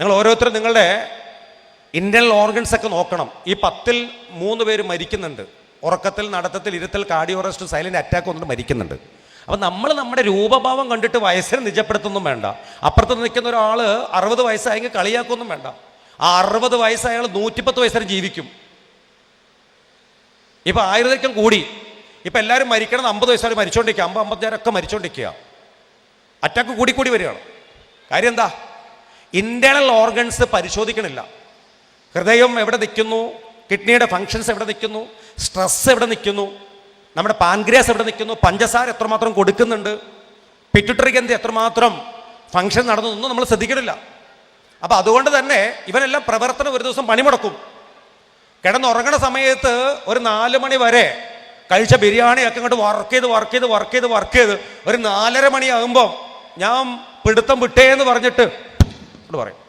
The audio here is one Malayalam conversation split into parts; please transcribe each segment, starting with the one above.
നിങ്ങൾ ഓരോരുത്തരും നിങ്ങളുടെ ഇന്റേണൽ ഓർഗൻസ് ഒക്കെ നോക്കണം. ഈ പത്തിൽ മൂന്ന് പേര് മരിക്കുന്നുണ്ട്. ഉറക്കത്തിൽ നടത്തത്തിൽ ഇരുത്തൽ കാർഡിയോ അറസ്റ്റ് സൈലന്റ് അറ്റാക്ക് വന്നിട്ട് മരിക്കുന്നുണ്ട്. അപ്പം നമ്മൾ നമ്മുടെ രൂപഭാവം കണ്ടിട്ട് വയസ്സിനെ നിജപ്പെടുത്തൊന്നും വേണ്ട. അപ്പുറത്ത് നിൽക്കുന്ന ഒരാൾ അറുപത് വയസ്സായെങ്കിൽ കളിയാക്കൊന്നും വേണ്ട. ആ അറുപത് വയസ്സായ ആൾ നൂറ്റിപ്പത്ത് വയസ്സിന് ജീവിക്കും. ഇപ്പം ആയുർവേദിക്കം കൂടി. ഇപ്പം എല്ലാവരും മരിക്കണം അമ്പത് വയസ്സുകാർ മരിച്ചുകൊണ്ടിരിക്കുക അമ്പത് അമ്പത്തിയാറൊക്കെ മരിച്ചുകൊണ്ടിരിക്കുക അറ്റാക്ക് കൂടി കൂടി വരികയാണ്. കാര്യം എന്താ? ഇന്റേണൽ ഓർഗൻസ് പരിശോധിക്കണില്ല. ഹൃദയം എവിടെ നിൽക്കുന്നു? കിഡ്നിയുടെ ഫങ്ഷൻസ് എവിടെ നിൽക്കുന്നു? സ്ട്രെസ് എവിടെ നിൽക്കുന്നു? നമ്മുടെ പാൻഗ്രിയാസ് എവിടെ നിൽക്കുന്നു? പഞ്ചസാര എത്രമാത്രം കൊടുക്കുന്നുണ്ട്? പിറ്റുട്ടറി ഗ്രന്ഥി എത്രമാത്രം ഫങ്ഷൻ നടന്നതൊന്നും നമ്മൾ ശ്രദ്ധിക്കണില്ല. അപ്പം അതുകൊണ്ട് തന്നെ ഇവനെല്ലാം പ്രവർത്തനം ഒരു ദിവസം പണിമുടക്കും. കിടന്നുറങ്ങണ സമയത്ത് ഒരു നാല് മണി വരെ കഴിച്ച ബിരിയാണി ഒക്കെ ഇങ്ങോട്ട് വർക്ക് ചെയ്ത് വർക്ക് ചെയ്ത് വർക്ക് ചെയ്ത് വർക്ക് ചെയ്ത് ഒരു നാലര മണിയാകുമ്പോൾ ഞാൻ പിടുത്തം വിട്ടേ എന്ന് പറഞ്ഞിട്ട് ഇങ്ങോട്ട് പറയും.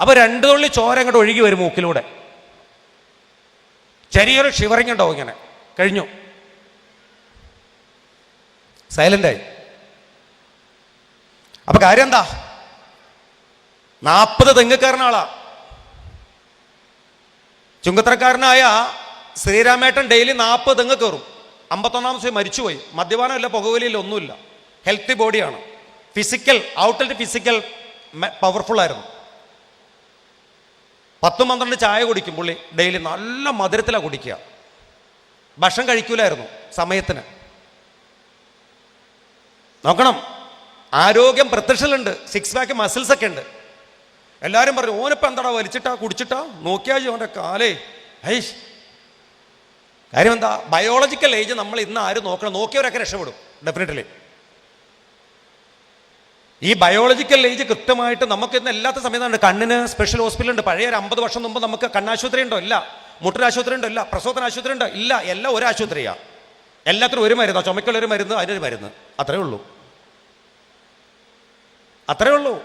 അപ്പൊ രണ്ടു തുള്ളി ചോര അങ്ങോട്ട് ഒഴുകി വരും മൂക്കിലൂടെ. ചെറിയൊരു ഷിവറിങ് ഉണ്ടാവും ഇങ്ങനെ. കഴിഞ്ഞു. സൈലന്റായി അപ്പൊ കാര്യം എന്താ? നാൽപ്പത് തെങ്ങുകാരനാളാ. ചുങ്കത്രക്കാരനായ ശ്രീരാമേട്ടൻ ഡെയിലി നാൽപ്പത് തെങ്ങ് കയറും. അമ്പത്തൊന്നാം ദിവസം മരിച്ചുപോയി. മദ്യപാനമില്ല പുകവലിയില്ല ഒന്നുമില്ല. ഹെൽത്തി ബോഡിയാണ് ഫിസിക്കൽ ഔട്ടൽ ഫിസിക്കൽ പവർഫുൾ ആയിരുന്നു. പത്തും പന്ത്രണ്ട് ചായ കുടിക്കും പുള്ളി. ഡെയിലി നല്ല മധുരത്തിലാണ് കുടിക്കുക. ഭക്ഷണം കഴിക്കൂലായിരുന്നു സമയത്തിന്. നോക്കണം. ആരോഗ്യം പ്രത്യക്ഷലുണ്ട് സിക്സ് പാക്ക് മസിൽസ് ഒക്കെ ഉണ്ട്. എല്ലാവരും പറഞ്ഞു ഓനിപ്പോൾ എന്താടാ വലിച്ചിട്ടാ കുടിച്ചിട്ടാ? നോക്കിയാ ഓന്റെ കാലേ. ഹൈഷ് കാര്യം എന്താ? ബയോളജിക്കൽ ഏജ് നമ്മൾ ഇന്ന് ആരും നോക്കണം? നോക്കിയവരൊക്കെ രക്ഷപ്പെടും. ഡെഫിനറ്റ്ലി ഈ ബയോളജിക്കൽ ഏജ് കൃത്യമായിട്ട് നമുക്ക് ഇന്ന് എല്ലാത്ത സമയത്താണ് കണ്ണിന് സ്പെഷ്യൽ ഹോസ്പിറ്റൽ ഉണ്ട്. പഴയ ഒരു അമ്പത് വർഷം മുമ്പ് നമുക്ക് കണ്ണാശുപത്രി ഉണ്ടോ ഇല്ല. മുട്ടരാശുപത്രി ഉണ്ടോ ഇല്ല. പ്രസവത്തിന് ആശുപത്രി ഉണ്ടോ ഇല്ല. എല്ലാം ഒരു ആശുപത്രിയാണ് എല്ലാത്തിനും ഒരു മരുന്നോ. ചുമക്കുള്ള ഒരു മരുന്ന് അതിനൊരു മരുന്ന്. അത്രേ ഉള്ളൂ. അത്രേ ഉള്ളൂ.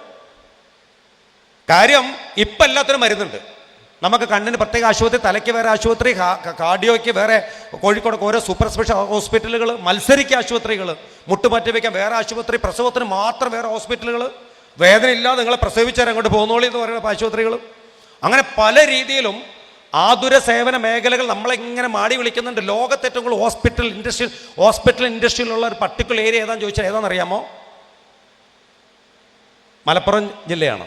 കാര്യം ഇപ്പം എല്ലാത്തിനും മരുന്നുണ്ട്. നമുക്ക് കണ്ണിന് പ്രത്യേക ആശുപത്രി തലയ്ക്ക് വേറെ ആശുപത്രി കാർഡിയോയ്ക്ക് വേറെ കോഴിക്കോടൊക്കെ ഓരോ സൂപ്പർ സ്പെഷ്യൽ ഹോസ്പിറ്റലുകൾ മത്സരിക്ക ആശുപത്രികൾ മുട്ടുമാറ്റി വയ്ക്കാൻ വേറെ ആശുപത്രി പ്രസവത്തിന് മാത്രം വേറെ ഹോസ്പിറ്റലുകൾ വേദന ഇല്ലാതെ നിങ്ങളെ പ്രസവിച്ചാൽ അങ്ങോട്ട് പോകുന്നോളി എന്ന് പറയുന്ന ആശുപത്രികൾ അങ്ങനെ പല രീതിയിലും ആതുര സേവന മേഖലകൾ നമ്മളിങ്ങനെ മാടി വിളിക്കുന്നുണ്ട്. ലോകത്തെ ഏറ്റവും കൂടുതൽ ഹോസ്പിറ്റൽ ഇൻഡസ്ട്രി ഹോസ്പിറ്റൽ ഇൻഡസ്ട്രിയിലുള്ള ഒരു പർട്ടിക്കുലർ ഏരിയ ഏതാണെന്ന് ചോദിച്ചാൽ ഏതാണെന്നറിയാമോ മലപ്പുറം ജില്ലയാണ്.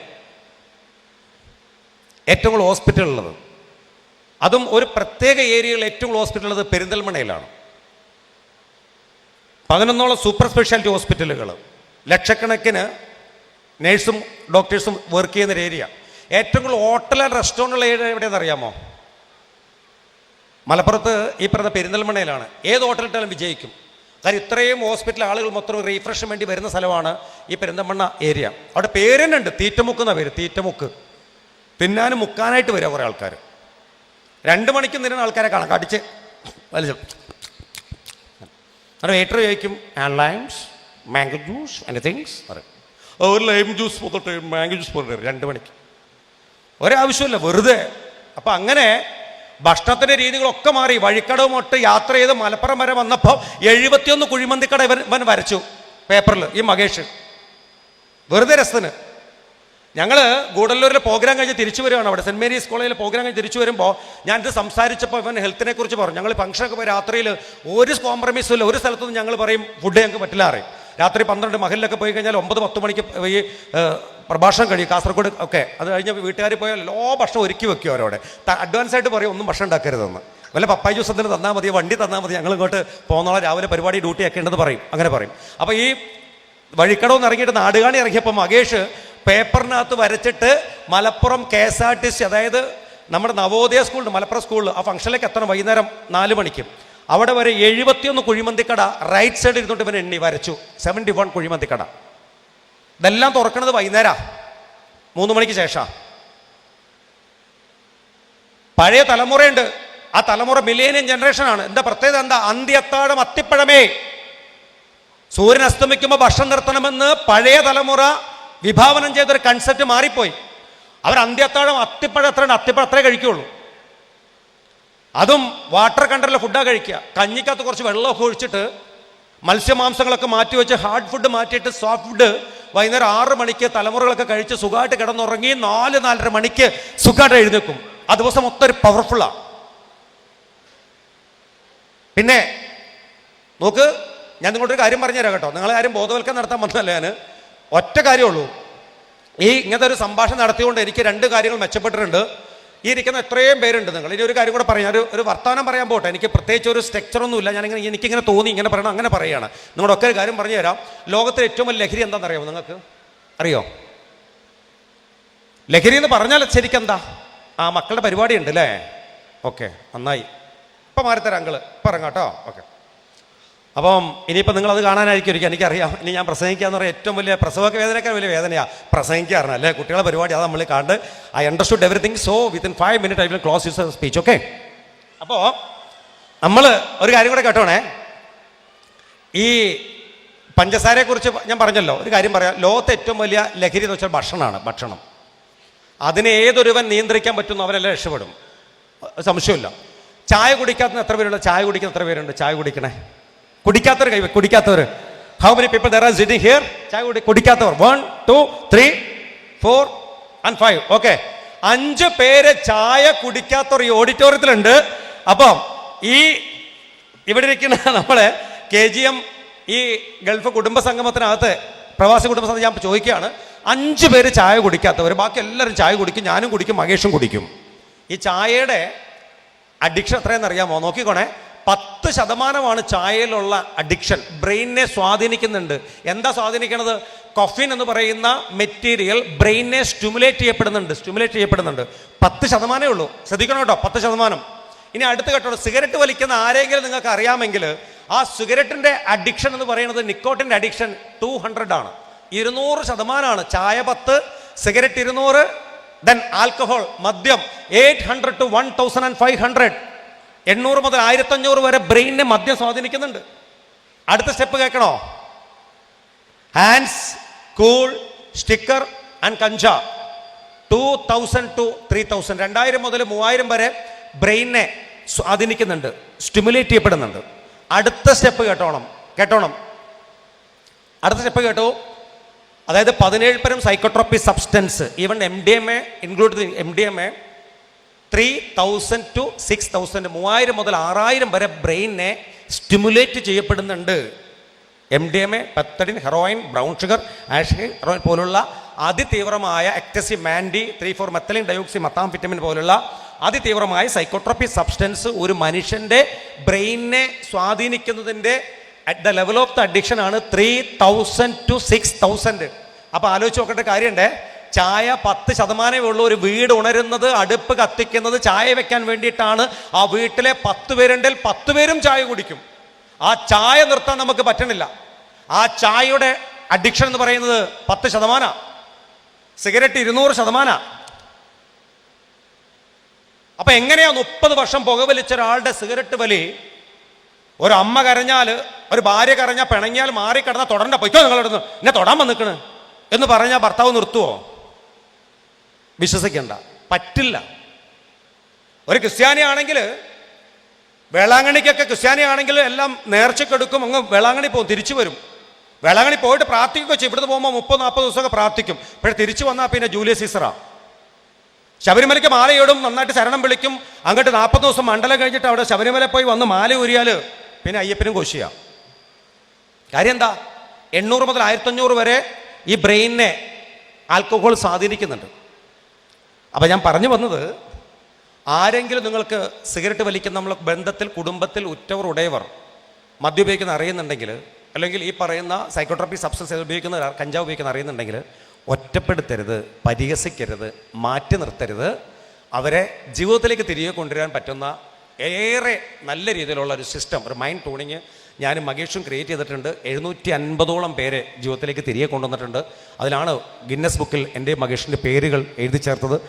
ഏറ്റവും കൂടുതൽ ഹോസ്പിറ്റൽ ഉള്ളത്. അതും ഒരു പ്രത്യേക ഏരിയയിൽ ഏറ്റവും കൂടുതൽ ഹോസ്പിറ്റൽ ഉള്ളത് പെരിന്തൽമണയിലാണ് പതിനൊന്നോളം സൂപ്പർ സ്പെഷ്യാലിറ്റി ഹോസ്പിറ്റലുകൾ ലക്ഷക്കണക്കിന് നേഴ്സും ഡോക്ടേഴ്സും വർക്ക് ചെയ്യുന്ന ഒരു ഏരിയ ഏറ്റവും കൂടുതൽ ഹോട്ടൽ ആൻഡ് റെസ്റ്റോറന്റുള്ള ഏരിയ എവിടെയെന്ന് അറിയാമോ? മലപ്പുറത്ത് ഈ പറഞ്ഞ പെരിന്തൽമണയിലാണ് ഏത് ഹോട്ടലിട്ടാലും വിജയിക്കും. കാര്യം ഇത്രയും ഹോസ്പിറ്റൽ ആളുകൾ മൊത്തം റീഫ്രഷിന് വേണ്ടി വരുന്ന സ്ഥലമാണ് ഈ പെരിന്തൽമണ്ണ ഏരിയ അവിടെ പേര് തന്നെ ഉണ്ട് തീറ്റമുക്ക് എന്നാണ് പേര്? തീറ്റമുക്ക്. തിന്നാനും മുക്കാനായിട്ട് വരിക കുറേ ആൾക്കാർ രണ്ട് മണിക്ക് നിരുന്ന ആൾക്കാരെ കണക്കാട്ടിച്ച് വലിച്ചു അത് വെയിറ്റർ ചോദിക്കും ലൈംസ് മാംഗോ ജ്യൂസ് പറയും. "ഓ, ഒരു ലൈം ജ്യൂസ് പോട്ടെ മാംഗോ ജ്യൂസ് പോയി രണ്ട് മണിക്ക്. ഒരാവശ്യമില്ല വെറുതെ. അപ്പം അങ്ങനെ ഭക്ഷണത്തിന്റെ രീതികളൊക്കെ മാറി. വഴിക്കടവുമൊട്ട് യാത്ര ചെയ്ത് മലപ്പുറം വരെ വന്നപ്പോൾ എഴുപത്തിയൊന്ന് കുഴിമന്തിക്കട ഇവൻ ഇവൻ വരച്ചു. പേപ്പറിൽ ഈ മഹേഷ് വെറുതെ രസത്തിന്. ഞങ്ങൾ ഗൂഡല്ലൂരിലെ പ്രോഗ്രാം കഴിഞ്ഞ് തിരിച്ചു വരുവാണ് അവിടെ. സെന്റ് മേരീസ് കോളേജിലെ പ്രോഗ്രാം കഴിഞ്ഞ് തിരിച്ചു വരുമ്പോൾ ഞാൻ ഇത് സംസാരിച്ചപ്പോൾ ഇവൻ ഹെൽത്തിനെ കുറിച്ച് പറഞ്ഞു. ഞങ്ങൾ ഫംഗ്ഷനൊക്കെ പോയി രാത്രിയിൽ ഒരു കോംപ്രമൈസും ഇല്ല. ഒരു സ്ഥലത്തുനിന്ന് ഞങ്ങൾ പറയും ഫുഡ് ഞങ്ങൾക്ക് പറ്റില്ല അറിയും രാത്രി പന്ത്രണ്ട് മഹലിലൊക്കെ പോയി കഴിഞ്ഞാൽ ഒമ്പത് പത്ത് മണിക്ക് ഈ പ്രഭാഷണം കഴിയും. കാസർഗോഡ് ഒക്കെ. അത് കഴിഞ്ഞ് വീട്ടുകാർ പോയാൽ എല്ലാ ഭക്ഷണം ഒരുക്കി വെക്കും അവരോടെ അഡ്വാൻസ് ആയിട്ട് പറയും ഒന്നും ഭക്ഷണം ഉണ്ടാക്കരുതെന്ന്. വല്ല പപ്പായ ജ്യൂസ് എന്തിനു തന്നാൽ മതി വണ്ടി തന്നാൽ മതി ഞങ്ങൾ ഇങ്ങോട്ട് പോകുന്നോളെ രാവിലെ പരിപാടി ഡ്യൂട്ടി ആക്കേണ്ടത് പറയും. അങ്ങനെ പറയും. അപ്പോൾ ഈ വഴിക്കടവെന്ന് ഇറങ്ങിയിട്ട് നാടുകാണി ഇറങ്ങിയപ്പോൾ മകേഷ് പേപ്പറിനകത്ത് വരച്ചിട്ട് Malappuram K S R T C അതായത് നമ്മുടെ നവോദയ സ്കൂളിൽ മലപ്പുറം സ്കൂളിൽ. ആ ഫംഗ്ഷനിലേക്ക് എത്തണം വൈകുന്നേരം നാല് മണിക്ക്. അവിടെ വരെ എഴുപത്തിയൊന്ന് കുഴിമന്തിക്കട റൈറ്റ് സൈഡിൽ ഇരുന്നിട്ട് ഇവൻ എണ്ണി വരച്ചു. സെവന്റി വൺ കുഴിമന്തിക്കട. ഇതെല്ലാം തുറക്കണത് വൈകുന്നേരം. മൂന്ന് മണിക്ക് ശേഷം. പഴയ തലമുറയുണ്ട്. ആ തലമുറ മില്ലേനിയം ജനറേഷനാണ് എന്താ പ്രത്യേകത എന്താ? അന്ത്യത്താഴം അത്തിപ്പഴമേ. സൂര്യൻ അസ്തമിക്കുമ്പോൾ ഭക്ഷണം നിർത്തണമെന്ന് പഴയ തലമുറ വിഭാവനം ചെയ്തൊരു കൺസെപ്റ്റ് മാറിപ്പോയി. അവർ അന്ത്യത്താഴം അത്തിപ്പഴം എത്ര അത്തിപ്പഴം അത്രേ കഴിക്കുള്ളൂ. അതും വാട്ടർ കണ്ടറിലെ ഫുഡാണ് കഴിക്കുക. കഞ്ഞിക്കകത്ത് കുറച്ച് വെള്ളമൊക്കെ ഒഴിച്ചിട്ട് മത്സ്യമാംസങ്ങളൊക്കെ മാറ്റി വെച്ച് ഹാർഡ് ഫുഡ് മാറ്റിയിട്ട് സോഫ്റ്റ് ഫുഡ് വൈകുന്നേരം ആറ് മണിക്ക് തലമുറകളൊക്കെ കഴിച്ച് സുഖമായിട്ട് കിടന്നുറങ്ങി നാല് നാലര മണിക്ക് സുഖമായിട്ട് എഴുന്നേക്കും ആ ദിവസം മൊത്തം ഒരു പവർഫുള്ളാണ് പിന്നെ നോക്ക് ഞാൻ നിങ്ങളൊരു കാര്യം പറഞ്ഞുതരാം കേട്ടോ. നിങ്ങളെ ആരും ബോധവൽക്കരണം നടത്താൻ വന്നതല്ലേ ഞാൻ ഒറ്റ കാര്യമുള്ളൂ. ഈ ഇങ്ങനത്തെ ഒരു സംഭാഷണം നടത്തിയുകൊണ്ട് എനിക്ക് രണ്ട് കാര്യങ്ങൾ മെച്ചപ്പെട്ടിട്ടുണ്ട്. ഈ ഇരിക്കുന്ന എത്രയും പേരുണ്ട് നിങ്ങൾ. ഇനി ഒരു കാര്യം കൂടെ പറയാം. ഒരു ഒരു വർത്തമാനം പറയാൻ പോട്ടെ. എനിക്ക് പ്രത്യേകിച്ച് ഒരു സ്ട്രക്ചറൊന്നുമില്ല ഞാനിങ്ങനെ എനിക്കിങ്ങനെ തോന്നി ഇങ്ങനെ പറയണം അങ്ങനെ പറയുകയാണ്. നിങ്ങളുടെ ഒക്കെ ഒരു കാര്യം പറഞ്ഞു തരാം. ലോകത്തിലെ ഏറ്റവും വലിയ ലഹരി എന്താണെന്ന് അറിയാമോ നിങ്ങൾക്ക്? അറിയോ? ലഹരി എന്ന് പറഞ്ഞാൽ ശരിക്കെന്താ? ആ മക്കളുടെ പരിപാടി ഉണ്ട് അല്ലേ? ഓക്കെ നന്നായി. ഇപ്പം മാറിത്തരാം അങ്കിൾ. ഇപ്പം ഇറങ്ങാം കേട്ടോ. ഓക്കെ. അപ്പം ഇനിയിപ്പോൾ നിങ്ങളത് കാണാനായിരിക്കും ഒരിക്കൽ എനിക്കറിയാം. ഇനി ഞാൻ പ്രസംഗിക്കുക എന്ന് ഏറ്റവും വലിയ പ്രസവമൊക്കെ വേദനയൊക്കെ വലിയ വേദനയാണ് പ്രസംഗിക്കാറുണ്ട് അല്ലേ? കുട്ടികളെ പരിപാടി അത് നമ്മൾ കണ്ട് I understood everything so within five minute I will close use speech okay അപ്പോൾ നമ്മൾ ഒരു കാര്യം കൂടെ കേട്ടോണേ. ഈ പഞ്ചസാരയെക്കുറിച്ച് ഞാൻ പറഞ്ഞല്ലോ. ഒരു കാര്യം പറയാം. ലോകത്തെ ഏറ്റവും വലിയ ലഹരി എന്ന് വെച്ചാൽ ഭക്ഷണമാണ് ഭക്ഷണം. അതിനെ ഏതൊരുവൻ നിയന്ത്രിക്കാൻ പറ്റുന്നു അവരെല്ലാം രക്ഷപ്പെടും. സംശയമില്ല ചായ കുടിക്കാത്ത എത്ര പേരുണ്ട്? ചായ കുടിക്കുന്ന എത്ര പേരുണ്ട്? ചായ കുടിക്കണേ. കുടിക്കാത്തവർ കൈ കുടിക്കാത്തവർ. How many people there are sitting here ചായ കുടി കുടിക്കാത്തവർ. One two three four and five okay അഞ്ച് പേര് ചായ കുടിക്കാത്തവർ ഈ ഓഡിറ്റോറിയത്തിലുണ്ട് അപ്പം ഈ ഇവിടെ ഇരിക്കുന്ന നമ്മളെ കെ ജി എം ഈ ഗൾഫ് കുടുംബ സംഗമത്തിനകത്ത് പ്രവാസി കുടുംബ സംഘം ഞാൻ ചോദിക്കുകയാണ്. അഞ്ച് പേര് ചായ കുടിക്കാത്തവർ ബാക്കി എല്ലാവരും ചായ കുടിക്കും ഞാനും കുടിക്കും മഹേഷും കുടിക്കും. ഈ ചായയുടെ അഡിക്ഷൻ എത്രയെന്ന് അറിയാമോ? നോക്കിക്കോണേ. പത്ത് ശതമാനമാണ് ചായയിലുള്ള അഡിക്ഷൻ ബ്രെയിനിനെ സ്വാധീനിക്കുന്നുണ്ട്. എന്താ സ്വാധീനിക്കുന്നത് കൊഫിൻ എന്ന് പറയുന്ന മെറ്റീരിയൽ ബ്രെയിനിനെ സ്റ്റിമുലേറ്റ് ചെയ്യപ്പെടുന്നുണ്ട്. സ്റ്റിമുലേറ്റ് ചെയ്യപ്പെടുന്നുണ്ട്. പത്ത് ശതമാനമേ ഉള്ളൂ. ശ്രദ്ധിക്കണം കേട്ടോ. പത്ത് ശതമാനം. ഇനി അടുത്ത കേട്ടോ സിഗരറ്റ് വലിക്കുന്ന ആരെങ്കിലും നിങ്ങൾക്ക് അറിയാമെങ്കിൽ ആ സിഗരറ്റിന്റെ അഡിക്ഷൻ എന്ന് പറയുന്നത് നിക്കോട്ടിന്റെ അഡിക്ഷൻ ടു ഹൺഡ്രഡ് ആണ്. ഇരുന്നൂറ് ശതമാനമാണ്. ചായ പത്ത് സിഗരറ്റ് ഇരുന്നൂറ് ദെൻ ആൽക്കഹോൾ മദ്യം eight hundred to one thousand and five hundred എണ്ണൂറ് മുതൽ ആയിരത്തഞ്ഞൂറ് വരെ ബ്രെയിനിനെ മദ്യം സ്വാധീനിക്കുന്നുണ്ട്. അടുത്ത സ്റ്റെപ്പ് കേൾക്കണോ? Hands cool sticker and ganja. Two thousand to three thousand രണ്ടായിരം മുതൽ മൂവായിരം വരെ ബ്രെയിനെ സ്വാധീനിക്കുന്നുണ്ട് സ്റ്റിമുലേറ്റ് ചെയ്യപ്പെടുന്നുണ്ട്. അടുത്ത സ്റ്റെപ്പ് കേട്ടോണം കേട്ടോണം. അടുത്ത സ്റ്റെപ്പ് കേട്ടോ. അതായത് പതിനേഴ് പരം psychotropic substance even M D M A include M D M A three thousand to six thousand മൂവായിരം മുതൽ ആറായിരം വരെ ബ്രെയിനെ സ്റ്റിമുലേറ്റ് ചെയ്യപ്പെടുന്നുണ്ട്. M D M A pethidine heroin brown sugar hash heroin പോലുള്ള അതിതീവ്രമായ ecstasy mandy three four methylene dioxy meth vitamin പോലുള്ള അതിതീവ്രമായ സൈക്കോട്രോപ്പി സബ്സ്റ്റൻസ് ഒരു മനുഷ്യന്റെ ബ്രെയിനെ സ്വാധീനിക്കുന്നതിന്റെ at the level of the addiction ആണ് three thousand to six thousand അപ്പോൾ ആലോചിച്ച് നോക്കേണ്ട കാര്യമുണ്ടേ. ചായ പത്ത് ശതമാനമേ ഉള്ളൂ. ഒരു വീട് ഉണരുന്നത് അടുപ്പ് കത്തിക്കുന്നത് ചായ വെക്കാൻ വേണ്ടിയിട്ടാണ്. ആ വീട്ടിലെ പത്ത് പേരുണ്ടെങ്കിൽ പത്ത് പേരും ചായ കുടിക്കും. ആ ചായ നിർത്താൻ നമുക്ക് പറ്റണില്ല. ആ ചായയുടെ അഡിക്ഷൻ എന്ന് പറയുന്നത് പത്ത് ശതമാന. സിഗരറ്റ് ഇരുന്നൂറ് ശതമാന. അപ്പൊ എങ്ങനെയാ മുപ്പത് വർഷം പുകവലിച്ച ഒരാളുടെ സിഗരറ്റ് വലി? ഒരു അമ്മ കരഞ്ഞാൽ ഒരു ഭാര്യ കരഞ്ഞാൽ പിണങ്ങിയാൽ മാറിക്കിടന്നാൽ തൊടണ്ട. പൊയ്ക്കോ നിങ്ങളിടുന്നു എന്നെ തൊടാൻ വന്നിക്കണ്. എന്ന് പറഞ്ഞാൽ ഭർത്താവ് നിർത്തുവോ? വിശ്വസിക്കണ്ട. പറ്റില്ല. ഒരു ക്രിസ്ത്യാനിയാണെങ്കിൽ വേളാങ്കണിക്കൊക്കെ ക്രിസ്ത്യാനിയാണെങ്കിൽ എല്ലാം നേർച്ചക്കെടുക്കും അങ്ങ് വേളാങ്കണി പോകും തിരിച്ചു വരും. വേളാങ്കണി പോയിട്ട് പ്രാർത്ഥിക്കുകയൊക്കെ ചെയ്യും. ഇവിടുന്ന് പോകുമ്പോൾ മുപ്പത് നാൽപ്പത് ദിവസമൊക്കെ പ്രാർത്ഥിക്കും. പക്ഷേ തിരിച്ചു വന്നാൽ പിന്നെ ജൂലിയസ് സീസറ. ശബരിമലയ്ക്ക് മാലയിടും നന്നായിട്ട് ശരണം വിളിക്കും. അങ്ങോട്ട് നാൽപ്പത് ദിവസം മണ്ഡലം കഴിഞ്ഞിട്ട് അവിടെ ശബരിമല പോയി വന്ന് മാല ഊരിയാൽ പിന്നെ അയ്യപ്പനും കോശിയാ. കാര്യം എന്താ? എണ്ണൂറ് മുതൽ ആയിരത്തഞ്ഞൂറ് വരെ ഈ ബ്രെയിനെ ആൽക്കഹോൾ സ്വാധീനിക്കുന്നുണ്ട്. അപ്പം ഞാൻ പറഞ്ഞു വന്നത് ആരെങ്കിലും നിങ്ങൾക്ക് സിഗരറ്റ് വലിക്കുന്ന നമ്മൾ ബന്ധത്തിൽ കുടുംബത്തിൽ ഉറ്റവർ ഉടയവർ മദ്യം ഉപയോഗിക്കുന്ന അറിയുന്നുണ്ടെങ്കിൽ അല്ലെങ്കിൽ ഈ പറയുന്ന സൈക്കോട്രോപ്പി സബ്സ്റ്റൻസ് ഉപയോഗിക്കുന്ന കഞ്ചാവ് ഉപയോഗിക്കുന്ന അറിയുന്നുണ്ടെങ്കിൽ ഒറ്റപ്പെടുത്തരുത് പരിഹസിക്കരുത് മാറ്റി നിർത്തരുത്. അവരെ ജീവിതത്തിലേക്ക് തിരികെ കൊണ്ടുവരാൻ പറ്റുന്ന ഏറെ നല്ല രീതിയിലുള്ള ഒരു സിസ്റ്റം ഒരു മൈൻഡ് ടൂണിങ് ഞാൻ മകേഷും ക്രിയേറ്റ് ചെയ്തിട്ടുണ്ട്. എഴുന്നൂറ്റി അൻപതോളം പേരെ ജീവിതത്തിലേക്ക് തിരികെ കൊണ്ടുവന്നിട്ടുണ്ട്. അതിലാണ് ഗിന്നസ് ബുക്കിൽ എന്റെ മകേഷിന്റെ പേരുകൾ എഴുതി ചേർത്തത്.